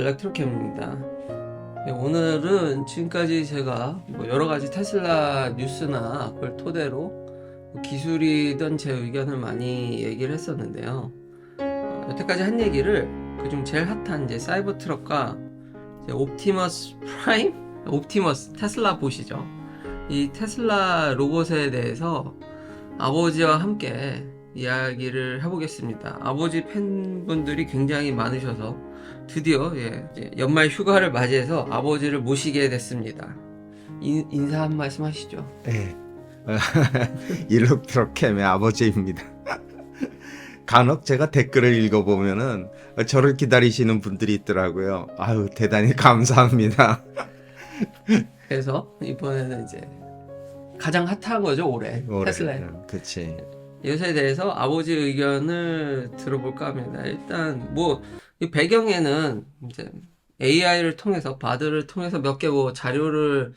안녕하세요 엘렉트로캠입니다 네, 오늘은 지금까지 제가 뭐 여러 가지 테슬라 뉴스나 그걸 토대로 뭐 기술이든 제 의견을 많이 얘기를 했었는데요 어, 여태까지 한 얘기를 그중 제일 핫한 이제 사이버 트럭과 옵티머스 프라임? 옵티머스 테슬라 보시죠 이 테슬라 로봇에 대해서 아버지와 함께 이야기를 해보겠습니다. 아버지 팬분들이 굉장히 많으셔서 드디어 예, 연말 휴가를 맞이해서 아버지를 모시게 됐습니다. 인, 인사 한 말씀 하시죠. 네. 일렉트로캠의 아버지입니다. 간혹 제가 댓글을 읽어보면은 저를 기다리시는 분들이 있더라고요. 아유, 대단히 감사합니다. 그래서 이번에는 이제 가장 핫한 거죠 올해 올해. 테슬라에. 그치. 이것에 대해서 아버지 의견을 들어볼까 합니다. 일단 뭐 이 배경에는 이제 AI를 통해서 바드를 통해서 몇 개 뭐 자료를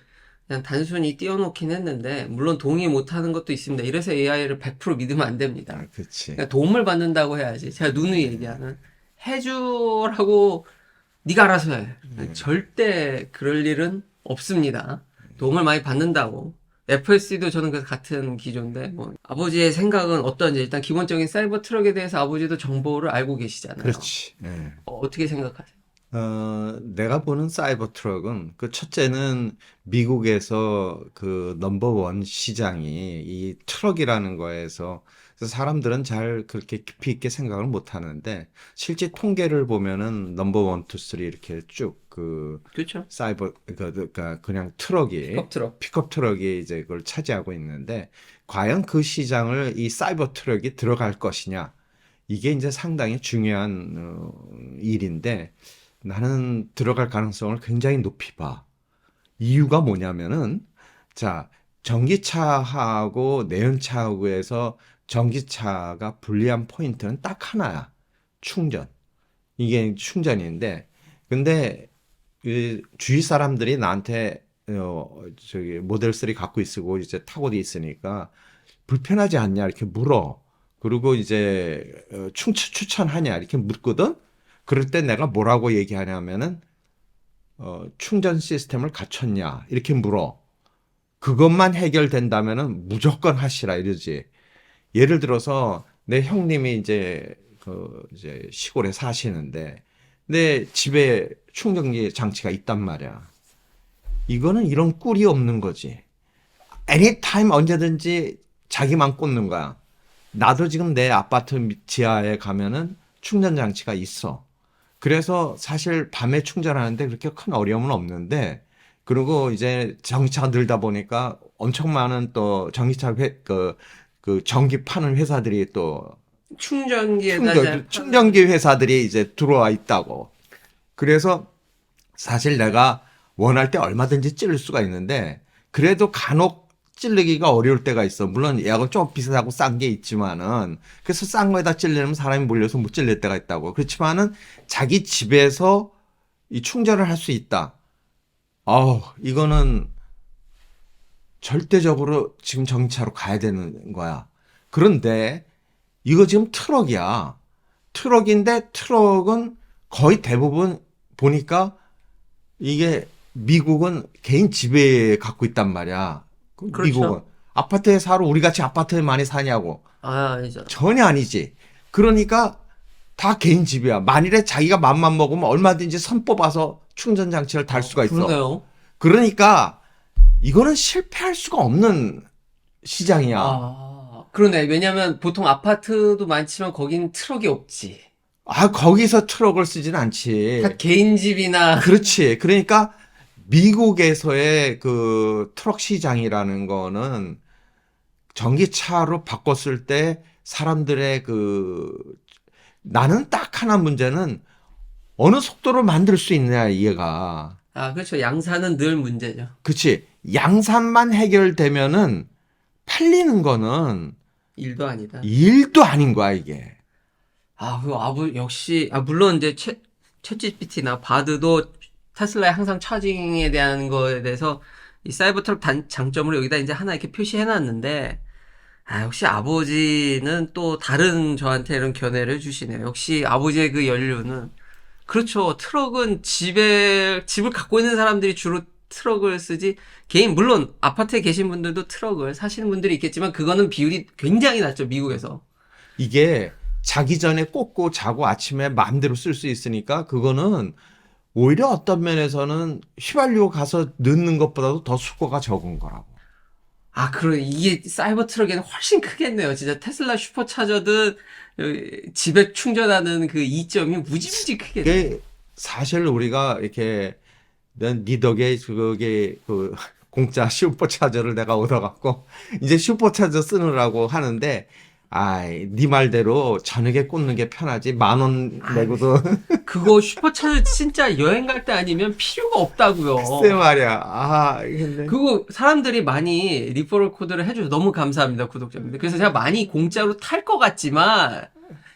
그냥 단순히 띄워놓긴 했는데 물론 동의 못하는 것도 있습니다. 이래서 AI를 100% 믿으면 안 됩니다. 아, 그치. 그러니까 도움을 받는다고 해야지. 제가 누누이 얘기하는 해주라고 네가 알아서 해. 절대 그럴 일은 없습니다. 도움을 많이 받는다고. FSC도 저는 그 같은 기조인데 뭐 아버지의 생각은 어떤지 일단 기본적인 사이버 트럭에 대해서 아버지도 정보를 알고 계시잖아요. 그렇지. 예. 어, 어떻게 생각하세요? 어, 내가 보는 사이버 트럭은 그 첫째는 미국에서 그 넘버원 시장이 이 트럭이라는 거에서 그래서 사람들은 잘 그렇게 깊이 있게 생각을 못 하는데 실제 통계를 보면은 넘버원, 투, 쓰리 이렇게 쭉 그 그렇죠. 사이버 그- 그러니까 그냥 트럭이 픽업 트럭. 픽업 트럭이 이제 그걸 차지하고 있는데 과연 그 시장을 이 사이버 트럭이 들어갈 것이냐 이게 이제 상당히 중요한 어, 일인데 나는 들어갈 가능성을 굉장히 높이 봐. 이유가 뭐냐면은 자 전기차하고 내연차하고에서 전기차가 불리한 포인트는 딱 하나야. 충전. 이게 충전인데 근데 이 주위 사람들이 나한테 어 저기 모델 3 갖고 있고 이제 타고 있으니까 불편하지 않냐 이렇게 물어. 그리고 이제 어, 충 추천하냐 이렇게 묻거든. 그럴 때 내가 뭐라고 얘기하냐면은 어, 충전 시스템을 갖췄냐 이렇게 물어. 그것만 해결된다면은 무조건 하시라 이러지. 예를 들어서 내 형님이 이제 그 이제 시골에 사시는데 내 집에 충전기 장치가 있단 말이야. 이거는 이런 꿀이 없는 거지. 애니타임 언제든지 자기만 꽂는 거야. 나도 지금 내 아파트 밑- 지하에 가면은 충전 장치가 있어. 그래서 사실 밤에 충전하는데 그렇게 큰 어려움은 없는데 그리고 이제 전기차가 늘다 보니까 엄청 많은 또 전기차 회, 그, 그 전기 파는 회사들이 또 충전기에다 충전, 충전기 회사들이 이제 들어와 있다고. 그래서 사실 내가 원할 때 얼마든지 찌를 수가 있는데 그래도 간혹 찌르기가 어려울 때가 있어. 물론 예약은 좀 비싸고 싼 게 있지만은 그래서 싼 거에다 찌르려면 사람이 몰려서 못 찌를 때가 있다고. 그렇지만은 자기 집에서 이 충전을 할 수 있다. 아우, 이거는 절대적으로 지금 전기차로 가야 되는 거야. 그런데 이거 지금 트럭이야. 트럭인데 트럭은 거의 대부분 보니까 이게 미국은 개인 지배 갖고 있단 말이야. 그 그렇죠. 미국은 아파트에 살아 우리 같이 아파트에 많이 사냐고 아 아니죠. 전혀 아니지. 그러니까 다 개인 집이야. 만일에 자기가 맘만 먹으면 얼마든지 선 뽑아서 충전 장치를 달 수가 있어. 그러네요. 그러니까 이거는 실패할 수가 없는 시장이야. 아 그러네. 왜냐면 보통 아파트도 많지만 거긴 트럭이 없지. 아, 거기서 트럭을 쓰진 않지. 다 개인 집이나 그렇지. 그러니까 미국에서의 그 트럭 시장이라는 거는 전기차로 바꿨을 때 사람들의 그 나는 딱 하나 문제는 어느 속도로 만들 수 있느냐 이해가. 아 그렇죠. 양산은 늘 문제죠. 그치. 양산만 해결되면은 팔리는 거는 일도 아니다. 일도 아닌 거야, 이게. 아, 그 아부 역시 아 물론 이제 채 챗GPT나 바드도 테슬라의 항상 차징에 대한 거에 대해서 이 사이버 트럭 단 장점으로 여기다 이제 하나 이렇게 표시해 놨는데 아, 역시 아버지는 또 다른 저한테 이런 견해를 주시네요. 역시 아버지의 그 연륜은 그렇죠. 트럭은 집에 집을 갖고 있는 사람들이 주로 트럭을 쓰지 개인 물론 아파트에 계신 분들도 트럭을 사시는 분들이 있겠지만 그거는 비율이 굉장히 낮죠 미국에서. 이게 자기 전에 꽂고 자고 아침에 마음대로 쓸 수 있으니까 그거는 오히려 어떤 면에서는 휘발유 가서 넣는 것보다도 더 수고가 적은 거라고. 아, 그래. 이게 사이버 트럭에는 훨씬 크겠네요. 진짜 테슬라 슈퍼차저든 여기 집에 충전하는 그 이점이 무지무지 크겠네. 이게 사실 우리가 이렇게 난네 덕에 그게 그 공짜 슈퍼차저를 내가 얻어갖고 이제 슈퍼차저 쓰느라고 하는데 아이 네 말대로 저녁에 꽂는 게 편하지 만 원 내고도 그거 슈퍼차저 진짜 여행 갈 때 아니면 필요가 없다고요. 글쎄 말이야 아 근데 그거 사람들이 많이 리퍼럴 코드를 해줘서 너무 감사합니다, 구독자님들. 그래서 제가 많이 공짜로 탈 것 같지만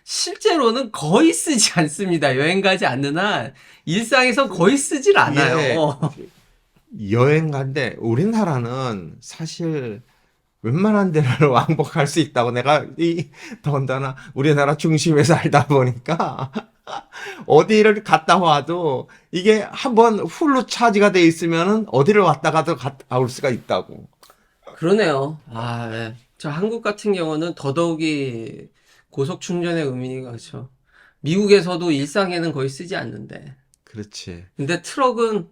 실제로는 거의 쓰지 않습니다. 여행 가지 않는 한 일상에서 거의 쓰질 않아요. 여행 간데 우리나라는 사실 웬만한 데를 왕복할 수 있다고 내가 이 더군다나 우리나라 중심에 살다 보니까 어디를 갔다 와도 이게 한번 풀로 차지가 돼 있으면은 어디를 왔다 가도 갔다 올 수가 있다고. 그러네요. 아, 네. 저 한국 같은 경우는 더더욱이 고속 충전의 의미가 그렇죠. 미국에서도 일상에는 거의 쓰지 않는데. 그렇지. 근데 트럭은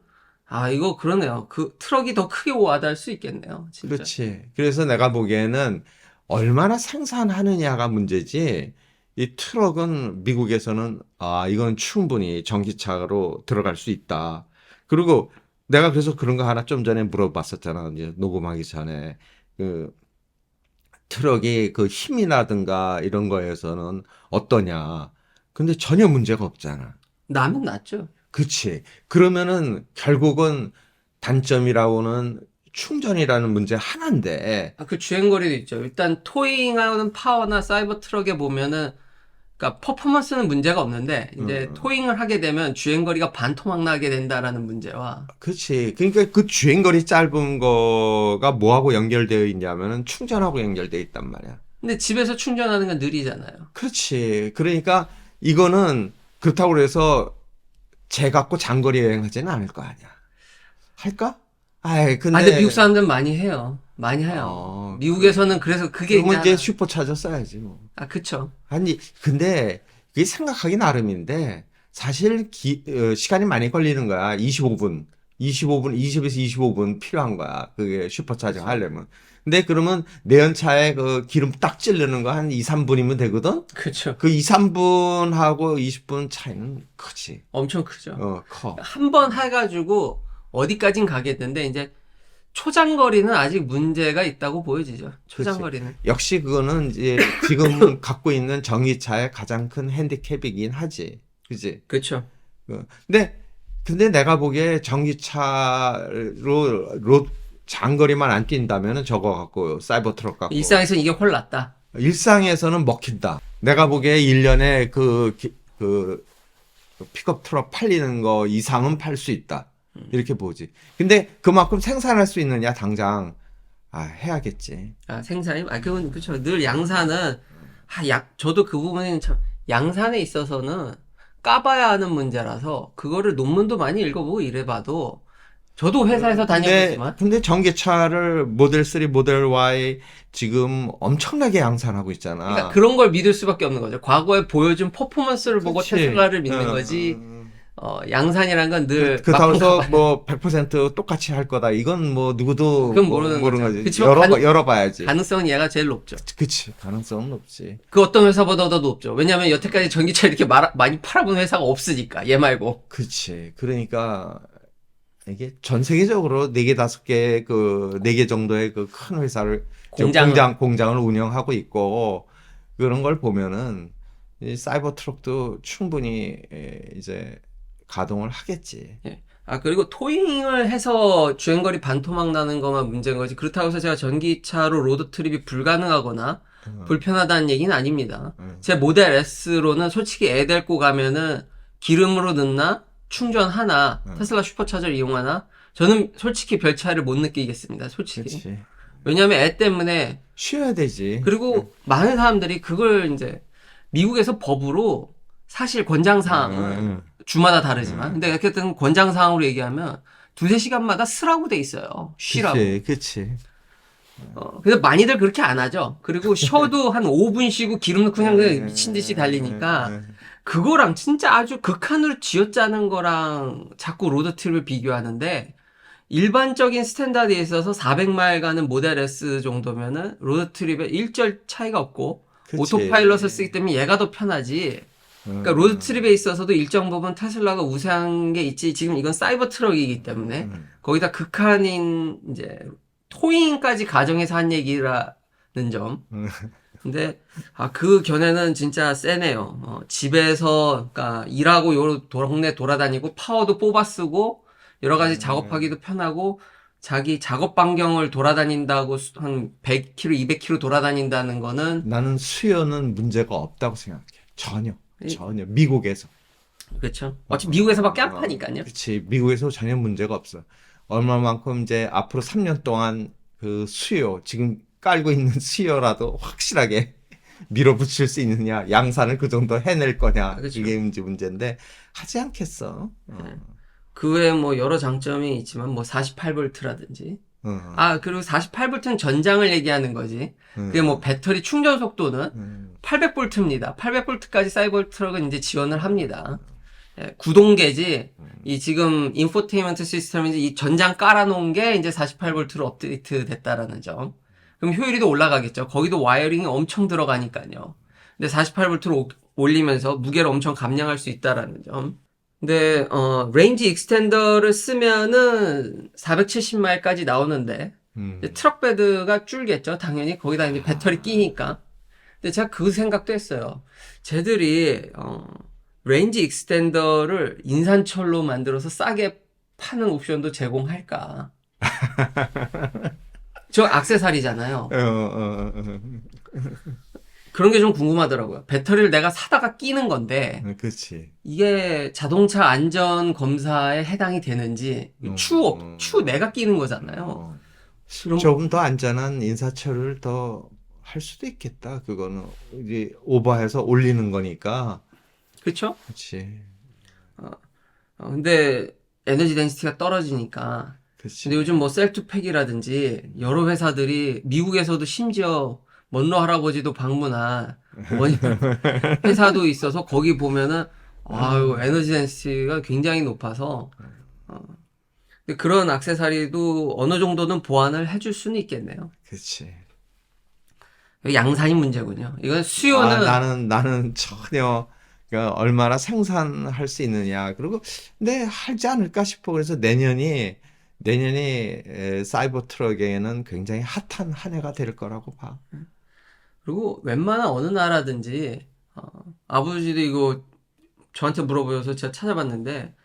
아, 이거 그러네요. 그 트럭이 더 크게 와닿을 수 있겠네요. 진짜. 그렇지. 그래서 내가 보기에는 얼마나 생산하느냐가 문제지. 이 트럭은 미국에서는 아, 이건 충분히 전기차로 들어갈 수 있다. 그리고 내가 그래서 그런 거 하나 좀 전에 물어봤었잖아. 이제 녹음하기 전에. 그 트럭이 그 힘이라든가 이런 거에서는 어떠냐. 근데 전혀 문제가 없잖아. 나면 낫죠. 그치. 그러면은 결국은 단점이라고는 충전이라는 문제 하나인데, 아, 그 주행거리도 있죠. 일단 토잉하는 파워나 사이버 트럭에 보면은 그러니까 퍼포먼스는 문제가 없는데 이제 음. 토잉을 하게 되면 주행거리가 반토막 나게 된다라는 문제와 그치. 그러니까 그 주행거리 짧은 거가 뭐하고 연결되어 있냐면은 충전하고 연결되어 있단 말이야. 근데 집에서 충전하는 건 느리잖아요. 그렇지. 그러니까 이거는 그렇다고 그래서 재 갖고 장거리 여행하지는 않을 거 아니야. 할까? 아이, 근데. 아, 근데 미국 사람들은 많이 해요. 많이 해요. 어, 미국에서는 그 래서 그게 그러면 이제 이제 슈퍼 차저 써야지 뭐. 아, 그쵸. 아니, 근데 그게 생각하기 나름인데 사실 기, 어, 시간이 많이 걸리는 거야. 25분. 25분, 20에서 25분 필요한 거야. 그게 슈퍼차징 하려면. 근데 그러면 내연차에 그 기름 딱 찌르는 거 한 2, 3분이면 되거든? 그쵸. 그 2, 3분하고 20분 차이는 크지. 엄청 크죠. 어, 커. 한 번 해가지고 어디까진 가겠는데 이제 초장거리는 아직 문제가 있다고 보여지죠. 초장거리는. 역시 그거는 이제 지금 갖고 있는 전기차의 가장 큰 핸디캡이긴 하지. 그지? 그쵸. 어, 근데 근데 내가 보기에 전기차로 로 장거리만 안 뛴다면은 저거 갖고 사이버 트럭 갖고 일상에서는 이게 훨 낫다. 일상에서는 먹힌다. 내가 보기에 1년에 그, 기- 그 픽업 트럭 팔리는 거 이상은 팔 수 있다. 이렇게 보지. 근데 그만큼 생산할 수 있느냐 당장 아 해야겠지. 아, 생산이? 아, 그건, 그쵸. 늘 양산은, 아, 약, 저도 그 부분은 참, 양산에 있어서는 까봐야 하는 문제라서, 그거를 논문도 많이 읽어보고 이래봐도, 저도 회사에서 근데, 다녀보지만, 근데 전기차를 모델 3, 모델 Y 지금 엄청나게 양산하고 있잖아. 그러니까 그런 걸 믿을 수밖에 없는 거죠. 과거에 보여준 퍼포먼스를 보고 그치. 테슬라를 믿는 어, 거지, 어, 어, 양산이란 건 늘, 그렇다고 막고 해서 가봐야- 뭐100% 똑같이 할 거다. 이건 뭐 누구도 그건 뭐 모르는 모르는. 거지. 열어 가능- 열어봐야지. 가능성은 얘가 제일 높죠. 그치 가능성은 높지. 그 어떤 회사보다도 높죠. 왜냐면 여태까지 전기차 이렇게 말- 많이 팔아본 회사가 없으니까, 얘 말고. 그치. 그러니까 이게 전 세계적으로 네 개 다섯 개 그 네 개 정도의 그 큰 회사를 저 공장을. 공장 공장을 운영하고 있고 그런 걸 보면은 이 사이버 트럭도 충분히 에, 이제 가동을 하겠지. 아, 그리고 토잉을 해서 주행거리 반토막 나는 것만 문제인 거지. 그렇다고 해서 제가 전기차로 로드 트립이 불가능하거나 어. 불편하다는 얘기는 아닙니다. 음. 제 모델 S로는 솔직히 애 데리고 가면은 기름으로 넣나? 충전하나? 음. 테슬라 슈퍼차저를 이용하나? 저는 솔직히 별 차이를 못 느끼겠습니다. 솔직히. 그치. 왜냐면 애 때문에 쉬어야 되지. 그리고 많은 사람들이 그걸 이제 미국에서 법으로 사실 권장사항은 음. 주마다 다르지만. 근데 어쨌든 권장 사항으로 얘기하면 두세 시간마다 쓰라고 돼 있어요. 쉬라고. 그치, 그치. 어, 그래서 많이들 그렇게 안 하죠. 그리고 쉬어도 한 5분 쉬고 기름 넣고 그냥 그냥 미친 듯이 달리니까 그거랑 진짜 아주 극한으로 쥐어짜는 거랑 자꾸 로드트립을 비교하는데 일반적인 스탠다드에 있어서 400마일 가는 모델 S 정도면은 로드트립에 일절 차이가 없고 그치. 오토파일럿을 쓰기 때문에 얘가 더 편하지. 그러니까 음. 로드트립에 있어서도 일정 부분 테슬라가 우세한 게 있지. 지금 이건 사이버 트럭이기 때문에 음. 거기다 극한인 이제 토잉까지 가정해서 한 얘기라는 점. 음. 근데 아 그 견해는 진짜 세네요. 어, 집에서 그러니까 일하고 요 동네 돌아다니고 파워도 뽑아 쓰고 여러 음. 가지 작업하기도 편하고 자기 작업 반경을 돌아다닌다고 수- 한 100km, 200km 돌아다닌다는 거는 나는 수요는 문제가 없다고 생각해. 전혀. 이- 전혀. 미국에서. 그렇죠. 어차피 미국에서밖에 안 파니까요. 그렇지. 미국에서 전혀 문제가 없어. 얼마만큼 이제 앞으로 3년 동안 그 수요, 지금 깔고 있는 수요라도 확실하게 밀어붙일 수 있느냐, 양산을 그 정도 해낼 거냐, 그렇죠. 이게 이제 문제인데, 하지 않겠어. 어. 네. 그 외에 뭐 여러 장점이 있지만 뭐 48V라든지 어. 아 그리고 48V는 전장을 얘기하는 거지. 음. 그게 뭐 배터리 충전 속도는 음. 800V입니다. 800V까지 사이버 트럭은 이제 지원을 합니다. 예, 구동계지 이 지금 인포테인먼트 시스템인지 이 전장 깔아놓은 게 이제 48V로 업데이트 됐다라는 점. 그럼 효율이 더 올라가겠죠. 거기도 와이어링이 엄청 들어가니까요. 근데 48V로 올리면서 무게를 엄청 감량할 수 있다라는 점. 근데 어 레인지 익스텐더를 쓰면은 470마일까지 나오는데 음. 트럭 베드가 줄겠죠. 당연히 거기다 이제 배터리 끼니까. 근데 제가 그 생각도 했어요. 쟤들이 어, 레인지 익스텐더를 인산철로 만들어서 싸게 파는 옵션도 제공할까? 저 악세사리잖아요. 어, 어, 어, 어. 그런 게 좀 궁금하더라고요. 배터리를 내가 사다가 끼는 건데 어, 그렇지. 이게 자동차 안전 검사에 해당이 되는지 음. 추, 업- 추 내가 끼는 거잖아요. 어. 그럼 조금 더 안전한 인사철을 더 할 수도 있겠다. 그거는 이제 오버해서 올리는 거니까. 그렇죠? 그렇지. 어, 근데 에너지 덴시티가 떨어지니까. 그렇지. 근데 요즘 뭐 셀투팩이라든지 여러 회사들이 미국에서도 심지어 먼로 할아버지도 방문한 원- 회사도 있어서 거기 보면은 아유 에너지 덴시티가 굉장히 높아서 어, 근데 그런 액세서리도 어느 정도는 보완을 해줄 수는 있겠네요. 그렇지. 양산이 문제군요. 이건 아, 수요는 나는 나는 전혀 그러니까 얼마나 생산할 수 있느냐. 그리고 근데 하지 않을까 싶어. 그래서 내년이 내년이 에, 사이버 트럭에는 굉장히 핫한 한 해가 될 거라고 봐. 그리고 웬만한 어느 나라든지 어, 아버지도 이거 저한테 물어보셔서 제가 찾아봤는데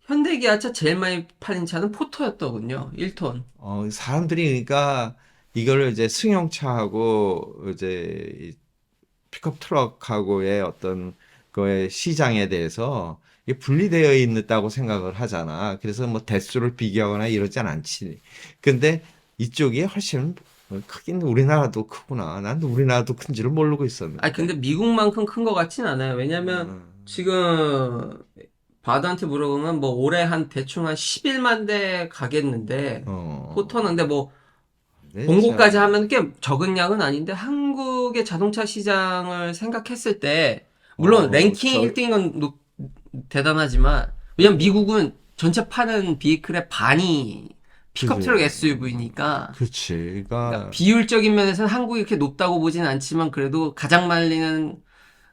현대기아차 제일 많이 팔린 차는 포터였더군요. 1톤. 어, 사람들이 그러니까 이걸 이제 승용차하고 이제 이 픽업 트럭하고의 어떤 거의 시장에 대해서 분리되어 있다고 생각을 하잖아. 그래서 뭐 대수를 비교하거나 이러진 않지. 근데 이쪽이 훨씬 크긴 우리나라도 크구나. 난 우리나라도 큰지를 모르고 있었는데. 아니 근데 미국만큼 큰 것 같진 않아요. 왜냐면 음, 지금 바드한테 물어보면 뭐 올해 한 대충 한 11만 대 가겠는데 어. 포터는 근데 뭐 네, 공고까지 자, 하면 꽤 적은 양은 아닌데 한국의 자동차 시장을 생각했을 때 물론 어, 랭킹 저- 1등은 높, 대단하지만 왜냐면 미국은 전체 파는 비클의 반이 픽업. 트럭 SUV니까 그치. 그러니까 그러니까 비율적인 면에서는 한국이 그렇게 높다고 보진 않지만 그래도 가장 말리는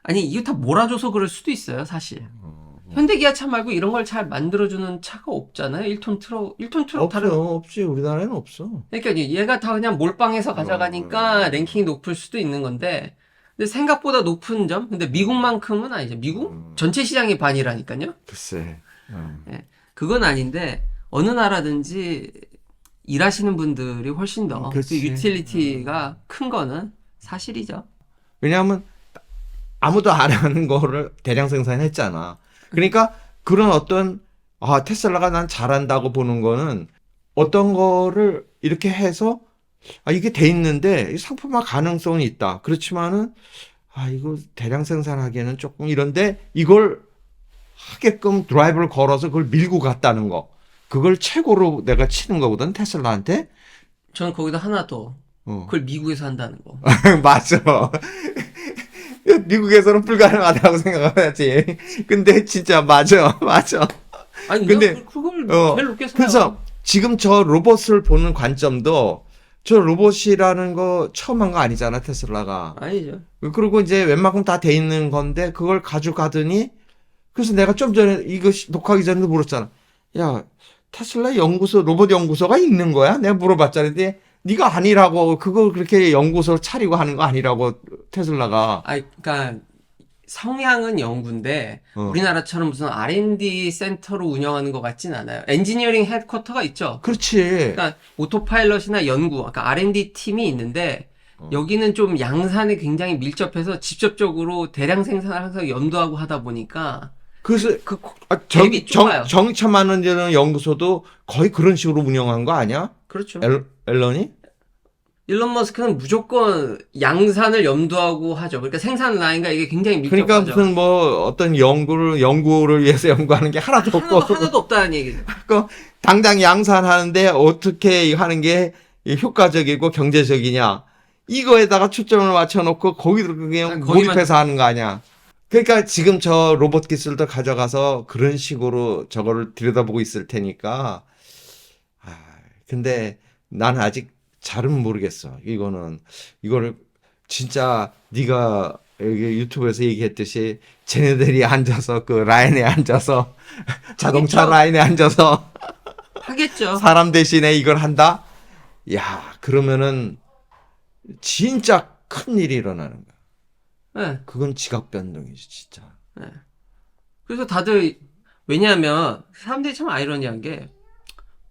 아니 이거 다 몰아줘서 그럴 수도 있어요 사실 어, 현대기아 차 말고 이런 걸 잘 만들어주는 차가 없잖아요 1톤 트럭 1톤 트럭 다른 없어, 없지. 우리나라에는 없어. 그러니까 얘가 다 그냥 몰빵해서 가져가니까 어. 랭킹이 높을 수도 있는 건데 근데 생각보다 높은 점 근데 미국만큼은 아니죠 미국 음. 전체 시장이 반이라니까요 글쎄. 어. 그건 아닌데 어느 나라든지 일하시는 분들이 훨씬 더 음, 그 그렇지. 유틸리티가 큰 거는 사실이죠 왜냐하면 아무도 안 하는 거를 대량 생산했잖아. 그러니까 그런 어떤 아 테슬라가 난 잘한다고 보는 거는 어떤 거를 이렇게 해서 아 이게 돼 있는데 이 상품화 가능성이 있다. 그렇지만은 아 이거 대량 생산하기에는 조금 이런데 이걸 하게끔 드라이브를 걸어서 그걸 밀고 갔다는 거. 그걸 최고로 내가 치는 거거든 테슬라한테. 저는 거기다 하나 더. 어. 그걸 미국에서 한다는 거. 맞아. 미국에서는 불가능하다고 생각하지. 근데 진짜 맞아, 맞아. 아니, 근데, 근데 그걸 어, 제일 높게. 그래서 지금 저 로봇을 보는 관점도 저 로봇이라는 거 처음 한 거 아니잖아 테슬라가. 아니죠. 그리고 이제 웬만큼 다 돼 있는 건데 그걸 가져가더니 그래서 내가 좀 전에 이거 시- 녹화하기 전에도 물었잖아. 야 테슬라 연구소 로봇 연구소가 있는 거야? 내가 물어봤잖아. 근데 네가 아니라고 그걸 그렇게 연구소 차리고 하는 거 아니라고 테슬라가. 아니, 그러니까 성향은 연구인데 어. 우리나라처럼 무슨 R&D 센터로 운영하는 것 같진 않아요. 엔지니어링 헤드쿼터가 있죠. 그렇지. 그러니까 오토파일럿이나 연구, 그러니까 R&D 팀이 있는데 어. 여기는 좀 양산에 굉장히 밀접해서 직접적으로 대량 생산을 항상 염두하고 하다 보니까 그래서 그 코- 아, 정. 정, 정참하는 데는 연구소도 거의 그런 식으로 운영한 거 아니야? 그렇죠. 앨, 앨런이? 일론 머스크는 무조건 양산을 염두하고 하죠. 그러니까 생산 라인과 이게 굉장히 밀접하죠. 그러니까 무슨 뭐 어떤 연구를 연구를 위해서 연구하는 게 하나도 없고 하나도, 하나도 없다는 얘기죠. 그 당장 양산하는데 어떻게 하는 게 효과적이고 경제적이냐 이거에다가 초점을 맞춰놓고 거기도 그냥 아, 몰입해서 하는 거 아니야. 그러니까 지금 저 로봇 기술도 가져가서 그런 식으로 저거를 들여다보고 있을 테니까. 아, 근데 나는 아직 잘은 모르겠어. 이거는 이거를 진짜 네가 여기 유튜브에서 얘기했듯이 쟤네들이 앉아서 그 라인에 앉아서 자동차 하겠죠. 라인에 앉아서 하겠죠. 사람 대신에 이걸 한다? 야, 그러면은 진짜 큰 일이 일어나는 거야. 네. 그건 지각 변동이지, 진짜. 그래서 다들 왜냐하면 사람들이 참 아이러니한 게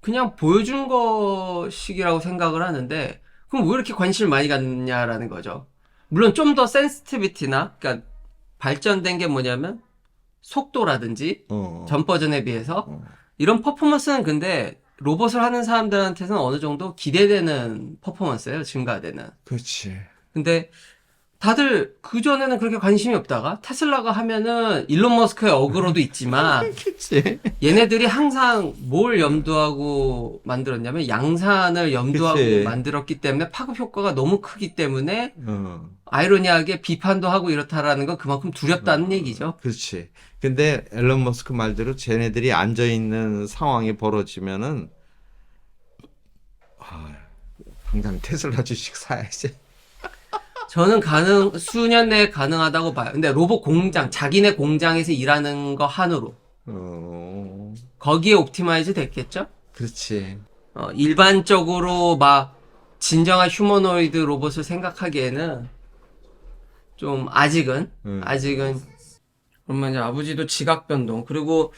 그냥 보여준 것이라고 생각을 하는데 그럼 왜 이렇게 관심을 많이 갖느냐라는 거죠. 물론 좀 더 센시티비티나 그러니까 발전된 게 뭐냐면 속도라든지 어. 전 버전에 비해서 어. 이런 퍼포먼스는 근데 로봇을 하는 사람들한테는 어느 정도 기대되는 퍼포먼스예요, 증가되는. 그렇지. 근데 다들 그전에는 그렇게 관심이 없다가 테슬라가 하면은 일론 머스크의 어그로도 있지만 그치. 얘네들이 항상 뭘 염두하고 만들었냐면 양산을 염두하고 그치. 만들었기 때문에 파급 효과가 너무 크기 때문에 어. 아이러니하게 비판도 하고 이렇다라는 건 그만큼 두렵다는 어. 얘기죠. 그렇지. 근데 앨런 머스크 말대로 쟤네들이 앉아 있는 상황이 벌어지면은 아, 당장 테슬라 주식 사야지. 저는 가능 수년 내에 가능하다고 봐요. 근데 로봇 공장 자기네 공장에서 일하는 거 한으로 어. 거기에 옵티마이즈 됐겠죠? 그렇지. 어, 일반적으로 막 진정한 휴머노이드 로봇을 생각하기에는 좀 아직은 음. 아직은 그러면 이제 아버지도 지각 변동 그리고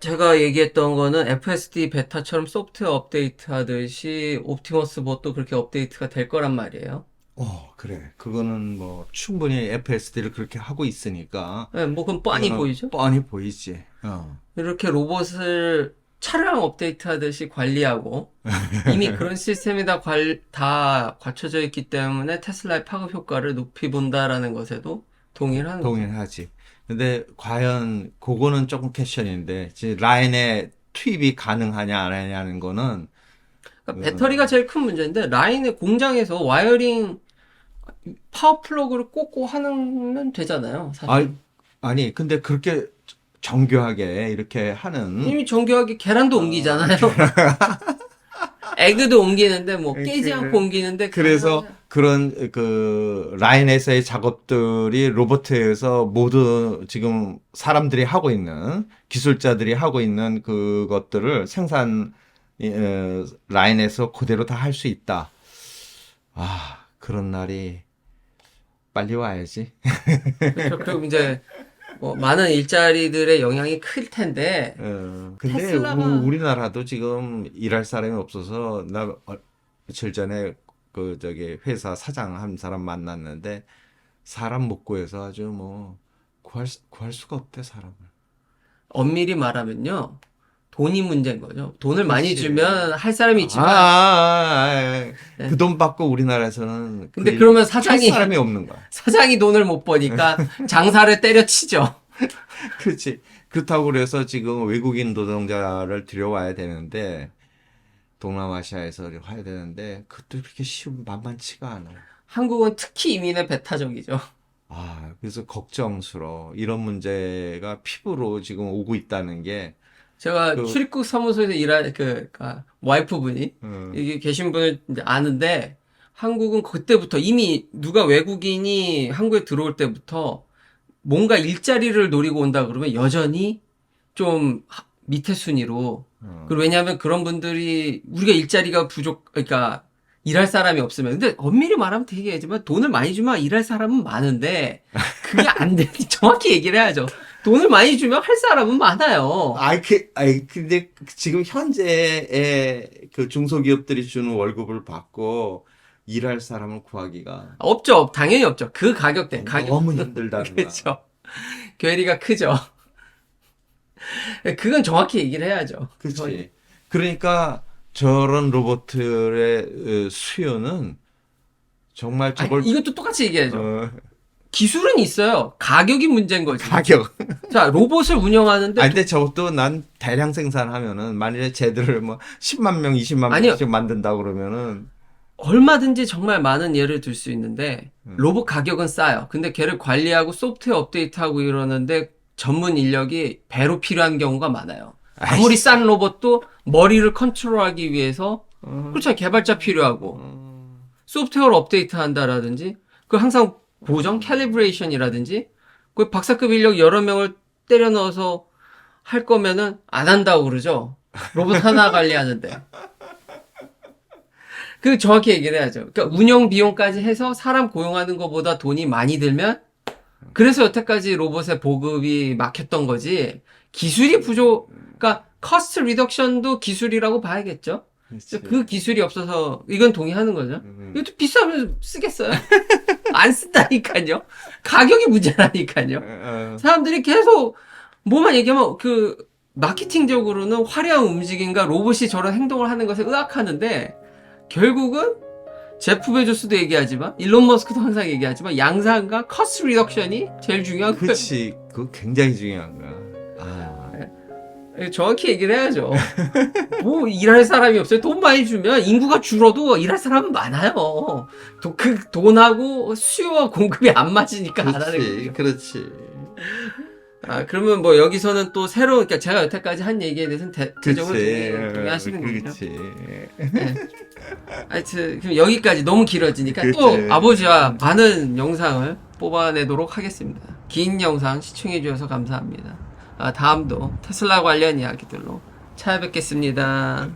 제가 얘기했던 거는 FSD 베타처럼 소프트웨어 업데이트 하듯이 옵티머스 봇도 그렇게 업데이트가 될 거란 말이에요. 어, 그래. 그거는 뭐 충분히 FSD를 그렇게 하고 있으니까 네, 뭐 그건 뻔히 어, 보이죠. 뻔히 보이지. 어. 이렇게 로봇을 차량 업데이트 하듯이 관리하고 이미 그런 시스템이 다, 관, 다 갖춰져 있기 때문에 테슬라의 파급 효과를 높이 본다라는 것에도 동의를 하는 거죠. 동일하지. 근데 과연 그거는 조금 퀘션인데 이제 라인에 투입이 가능하냐 안 하냐는 거는 그러니까 배터리가 제일 큰 문제인데 라인의 공장에서 와이어링 파워 플러그를 꽂고 하면 되잖아요. 사실. 아니, 아니 근데 그렇게 정교하게 이렇게 하는 이미 정교하게 계란도 옮기잖아요. 에그도 옮기는데 뭐 깨지 않고 옮기는데 그래서. 그런 그 라인에서의 작업들이 로봇에서 모두 지금 사람들이 하고 있는 기술자들이 하고 있는 그것들을 생산 어, 라인에서 그대로 다 할 수 있다. 아 그런 날이 빨리 와야지. 그렇죠. 그리고 이제 뭐 많은 일자리들의 영향이 클 텐데 어, 근데 테슬라가- 우- 우리나라도 지금 일할 사람이 없어서 나 어- 며칠 전에 그 저기 회사 사장 한 사람 만났는데 사람 못 구해서 아주 뭐 구할 수- 구할 수가 없대 사람을. 엄밀히 말하면요. 돈이 문제인 거죠. 돈을 많이 그렇지. 주면 할 사람이 아, 있지만 아, 네. 그돈 받고 우리나라에서는 근데 그 그러면 일- 사장이- 할 사람이 없는 거야. 사장이 돈을 못 버니까 장사를 때려치죠. 그렇지. 그렇다고 그래서 지금 외국인 노동자를 들여와야 되는데 동남아시아에서 와야 되는데 그것도 그렇게 쉬운 만만치가 않아. 한국은 특히 이민의 배타적이죠. 아, 그래서 걱정스러워. 이런 문제가 피부로 지금 오고 있다는 게 제가 그- 출입국 사무소에서 일할 그, 그 와이프분이 어, 여기 계신 분을 이제 아는데 한국은 그때부터 이미 누가 외국인이 한국에 들어올 때부터 뭔가 일자리를 노리고 온다 그러면 여전히 좀 하- 밑에 순위로 어. 그리고 왜냐하면 그런 분들이 우리가 일자리가 부족 그러니까 일할 사람이 없으면 근데 엄밀히 말하면 되게 하지만 돈을 많이 주면 일할 사람은 많은데 그게 안 돼. 정확히 얘기를 해야죠. 돈을 많이 주면 할 사람은 많아요. 아이, 그, 아이, 근데 지금 현재의 그 중소기업들이 주는 월급을 받고 일할 사람을 구하기가 없죠. 당연히 없죠. 그 가격대 가격 너무 힘들다는 거야. 그렇죠. 괴리가 크죠. 그건 정확히 얘기를 해야죠. 그렇지. 그러니까 저런 로봇들의 어, 수요는 정말 아니, 저걸 이것도 똑같이 얘기해야죠. 어, 기술은 있어요. 가격이 문제인 거지. 가격. 자, 로봇을 운영하는데 아 근데 저것도 난 대량 생산하면은 만일에 쟤들을 뭐 10만 명, 20만 아니요. 명씩 만든다 그러면은 얼마든지 정말 많은 예를 들 수 있는데 음. 로봇 가격은 싸요. 근데 걔를 관리하고 소프트웨어 업데이트하고 이러는데 전문 인력이 배로 필요한 경우가 많아요. 아무리 싼 로봇도 머리를 컨트롤하기 위해서 어, 그렇죠. 개발자 필요하고 어, 소프트웨어를 업데이트 한다라든지 그 항상 고정 캘리브레이션이라든지 그 박사급 인력 여러 명을 때려 넣어서 할 거면은 안 한다고 그러죠. 로봇 하나 관리하는데. 그 정확히 얘기를 해야죠. 그러니까 운영 비용까지 해서 사람 고용하는 것보다 돈이 많이 들면 그래서 여태까지 로봇의 보급이 막혔던 거지. 기술이 부족, 그러니까 커스트 리덕션도 기술이라고 봐야겠죠. 그렇지. 그 기술이 없어서 이건 동의하는 거죠. 음. 이것도 비싸면 쓰겠어요? 안 쓴다니까요. 가격이 문제라니까요. 어, 어, 사람들이 계속 뭐만 얘기하면 그 마케팅적으로는 화려한 움직임과 로봇이 저런 행동을 하는 것에 의학하는데 결국은 제프 베조스도 얘기하지만 일론 머스크도 항상 얘기하지만 양산과 커스트 리덕션이 제일 중요한 거예요. 그렇지. 그거 굉장히 중요한 거야. 아, 예, 정확히 얘기를 해야죠. 뭐 일할 사람이 없어요. 돈 많이 주면 인구가 줄어도 일할 사람은 많아요. 도, 그 돈하고 수요와 공급이 안 맞으니까 안 하는 그렇지, 거죠. 그렇지. 아 그러면 뭐 여기서는 또 새로운 그러니까 제가 여태까지 한 얘기에 대해서는 대, 대적으로 그렇지. 동의, 동의하시는 거죠. 그렇지. 하여튼 그럼 여기까지 너무 길어지니까 그치. 또 아버지와 많은 영상을 뽑아내도록 하겠습니다. 긴 영상 시청해 주셔서 감사합니다. 아, 다음도 테슬라 관련 이야기들로 찾아뵙겠습니다.